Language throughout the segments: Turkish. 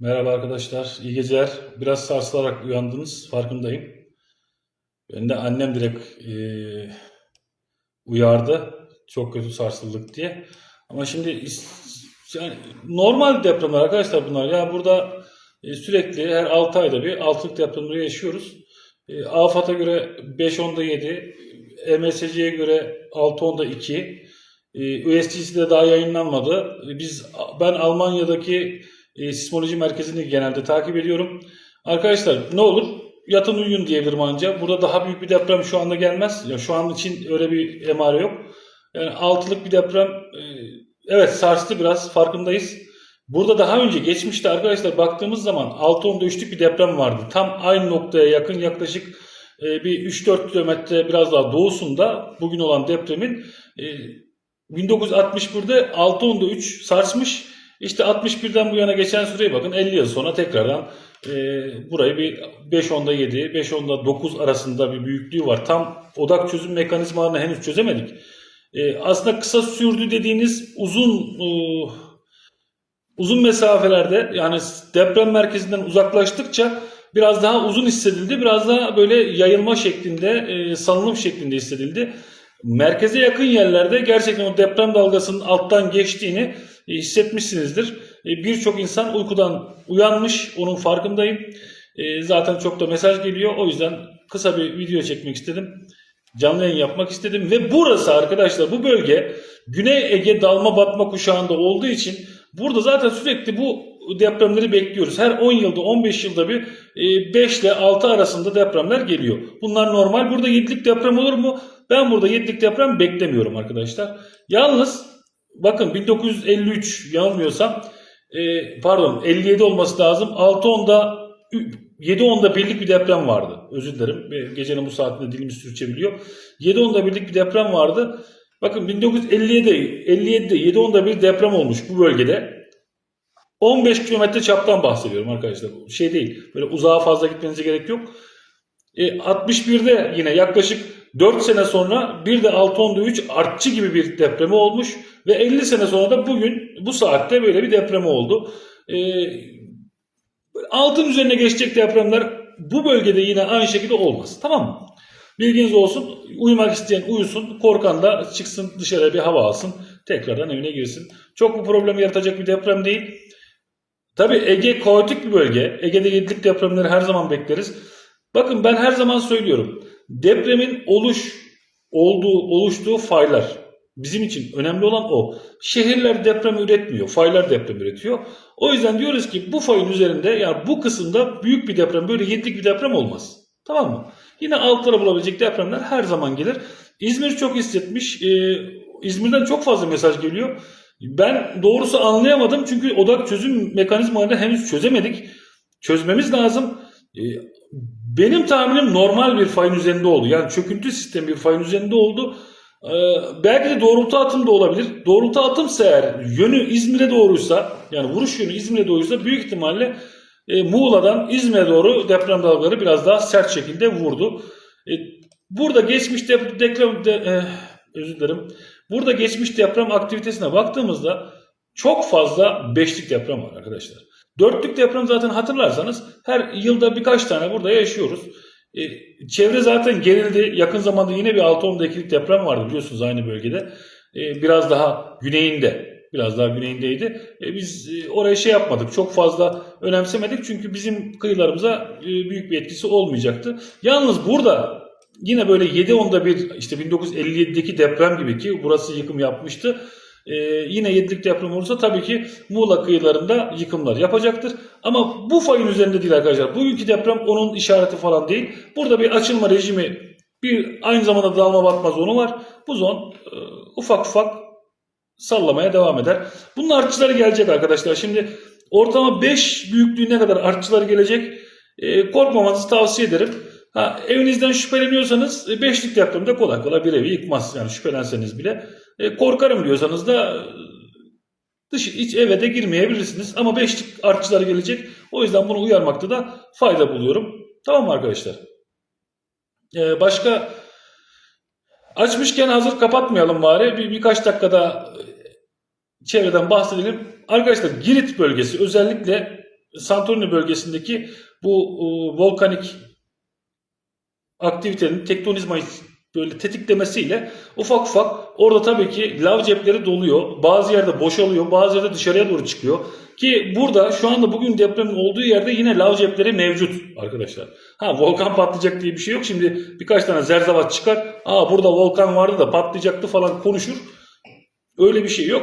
Merhaba arkadaşlar, iyi geceler. Biraz sarsılarak uyandınız, farkındayım. Ben de annem direkt eee, uyardı, çok kötü sarsıldık diye. Ama şimdi yani normal depremler arkadaşlar bunlar. Yani burada e, sürekli her 6 ayda bir altılık depremleri yaşıyoruz. E, AFAD'a göre 5-10'da 7, MSC'ye göre 6-10'da 2. E, USGS'de daha yayınlanmadı. E, Biz ben Almanya'daki e, sismoloji merkezini genelde takip ediyorum. Arkadaşlar ne olur yatın uyuyun diyebilirim ancak. Burada daha büyük bir deprem şu anda gelmez. Ya şu an için öyle bir emare yok. Yani altılık bir deprem e, evet sarstı biraz farkındayız. Burada daha önce geçmişte arkadaşlar baktığımız zaman 6.10'da 3'lük bir deprem vardı. Tam aynı noktaya yakın yaklaşık e, bir 3-4 kilometre biraz daha doğusunda bugün olan depremin e, 1961'de 6.10'da 3 sarsmış. İşte 61'den bu yana geçen süreye bakın 50 yıl sonra tekrardan e, burayı bir 5.10'da 7, 5.10'da 9 arasında bir büyüklüğü var. Tam odak çözüm mekanizmalarını henüz çözemedik. E, aslında kısa sürdü dediğiniz uzun e, uzun mesafelerde yani deprem merkezinden uzaklaştıkça biraz daha uzun hissedildi. Biraz daha böyle yayılma şeklinde, e, salınım şeklinde hissedildi. Merkeze yakın yerlerde gerçekten o deprem dalgasının alttan geçtiğini hissetmişsinizdir. E, Birçok insan uykudan uyanmış, onun farkındayım. E, Zaten çok da mesaj geliyor. O yüzden kısa bir video çekmek istedim. Canlı yayın yapmak istedim. Ve burası arkadaşlar bu bölge Güney Ege dalma batma kuşağında olduğu için burada zaten sürekli bu depremleri bekliyoruz. Her 10 yılda 15 yılda bir 5 ile 6 arasında depremler geliyor. Bunlar normal. Burada 7'lik deprem olur mu? Ben burada 7'lik deprem beklemiyorum arkadaşlar. Yalnız bakın 1953 yanılmıyorsam e, pardon 57 olması lazım. 6-10'da 7-10'da birlik bir deprem vardı. Özür dilerim. Gecenin bu saatinde dilimi sürçebiliyor. 7-10'da birlik bir deprem vardı. Bakın 1957'de 57'de 7-10'da bir deprem olmuş bu bölgede. 15 kilometre çaptan bahsediyorum arkadaşlar. Şey değil. Böyle uzağa fazla gitmenize gerek yok. E, 61'de yine yaklaşık 4 sene sonra bir de 6.10'da 3 artçı gibi bir depremi olmuş ve 50 sene sonra da bugün bu saatte böyle bir depremi oldu. E, altın üzerine geçecek depremler bu bölgede yine aynı şekilde olmaz. Tamam mı? Bilginiz olsun. Uyumak isteyen uyusun. Korkan da çıksın dışarıya bir hava alsın. Tekrardan evine girsin. Çok bu problemi yaratacak bir deprem değil. Tabii Ege kaotik bir bölge. Ege'de yedilik depremleri her zaman bekleriz. Bakın ben her zaman söylüyorum. Depremin oluş olduğu oluştuğu faylar bizim için önemli olan o. Şehirler deprem üretmiyor. Faylar deprem üretiyor. O yüzden diyoruz ki bu fayın üzerinde yani bu kısımda büyük bir deprem böyle yedilik bir deprem olmaz. Tamam mı? Yine altlara bulabilecek depremler her zaman gelir. İzmir çok hissetmiş. Ee, İzmir'den çok fazla mesaj geliyor. Ben doğrusu anlayamadım çünkü odak çözüm mekanizmalarını henüz çözemedik. Çözmemiz lazım. Ee, benim tahminim normal bir fayın üzerinde oldu. Yani çöküntü sistemi bir fayın üzerinde oldu. Ee, belki de doğrultu atım da olabilir. Doğrultu atımsa eğer yönü İzmir'e doğruysa yani vuruş yönü İzmir'e doğruysa büyük ihtimalle e, Muğla'dan İzmir'e doğru deprem dalgaları biraz daha sert şekilde vurdu. E, burada geçmiş dep- deprem de, e, özür dilerim. Burada geçmiş deprem aktivitesine baktığımızda çok fazla beşlik deprem var arkadaşlar. Dörtlük deprem zaten hatırlarsanız her yılda birkaç tane burada yaşıyoruz. E, çevre zaten gerildi. Yakın zamanda yine bir 6-10'dakilik deprem vardı biliyorsunuz aynı bölgede. E, biraz daha güneyinde. Biraz daha güneyindeydi. E, biz oraya şey yapmadık. Çok fazla önemsemedik. Çünkü bizim kıyılarımıza büyük bir etkisi olmayacaktı. Yalnız burada yine böyle 7-10'da bir işte 1957'deki deprem gibi ki burası yıkım yapmıştı. Ee, yine 7'lik deprem olursa tabii ki Muğla kıyılarında yıkımlar yapacaktır. Ama bu fayın üzerinde değil arkadaşlar. Bugünkü deprem onun işareti falan değil. Burada bir açılma rejimi bir aynı zamanda dalma batma zonu var. Bu zon e, ufak ufak sallamaya devam eder. Bunun artçıları gelecek arkadaşlar. Şimdi ortalama 5 büyüklüğüne kadar artçıları gelecek. E, korkmamanızı tavsiye ederim. Ha, evinizden şüpheleniyorsanız e, beşlik depremde kolay kolay bir evi yıkmaz. Yani şüphelenseniz bile. E, korkarım diyorsanız da dış iç eve de girmeyebilirsiniz. Ama beşlik artçıları gelecek. O yüzden bunu uyarmakta da fayda buluyorum. Tamam mı arkadaşlar? E, başka açmışken hazır kapatmayalım bari. Bir, birkaç dakikada e, çevreden bahsedelim. Arkadaşlar Girit bölgesi özellikle Santorini bölgesindeki bu e, volkanik aktivitenin tektonizmayı böyle tetiklemesiyle ufak ufak orada tabii ki lav cepleri doluyor. Bazı yerde boşalıyor, bazı yerde dışarıya doğru çıkıyor. Ki burada şu anda bugün depremin olduğu yerde yine lav cepleri mevcut arkadaşlar. Ha volkan patlayacak diye bir şey yok. Şimdi birkaç tane zerzavat çıkar. Aa burada volkan vardı da patlayacaktı falan konuşur. Öyle bir şey yok.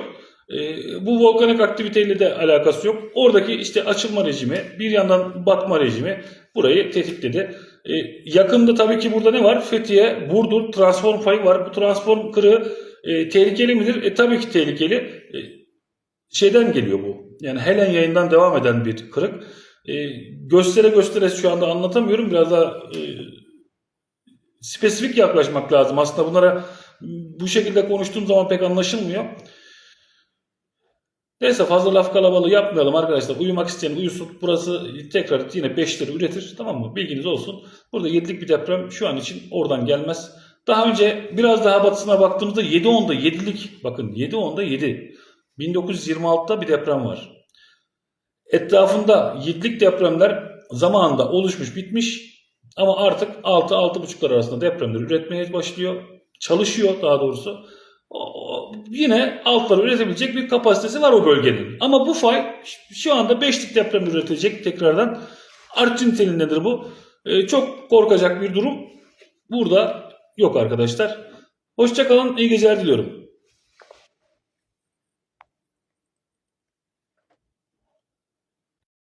Ee, bu volkanik aktiviteyle de alakası yok. Oradaki işte açılma rejimi, bir yandan batma rejimi burayı tetikledi. Ee, yakında tabii ki burada ne var? Fethiye, Burdur transform payı var. Bu transform kırığı e, tehlikeli midir? E, tabii ki tehlikeli. E, şeyden geliyor bu. Yani Helen yayından devam eden bir kırık. E, göstere göstere şu anda anlatamıyorum. Biraz daha e, spesifik yaklaşmak lazım. Aslında bunlara bu şekilde konuştuğum zaman pek anlaşılmıyor. Neyse fazla laf kalabalığı yapmayalım arkadaşlar. Uyumak isteyen uyusun. Burası tekrar yine 5 lira üretir. Tamam mı? Bilginiz olsun. Burada 7'lik bir deprem şu an için oradan gelmez. Daha önce biraz daha batısına baktığımızda 7.10'da 7'lik bakın 7.10'da 7. 1926'da bir deprem var. Etrafında 7'lik depremler zamanında oluşmuş bitmiş ama artık 6-6.5'lar arasında depremler üretmeye başlıyor. Çalışıyor daha doğrusu. Yine altları üretebilecek bir kapasitesi var o bölgenin. Ama bu fay şu anda 5'lik deprem üretecek tekrardan. Arçın nitelindedir bu. Ee, çok korkacak bir durum burada yok arkadaşlar. Hoşçakalın, iyi geceler diliyorum.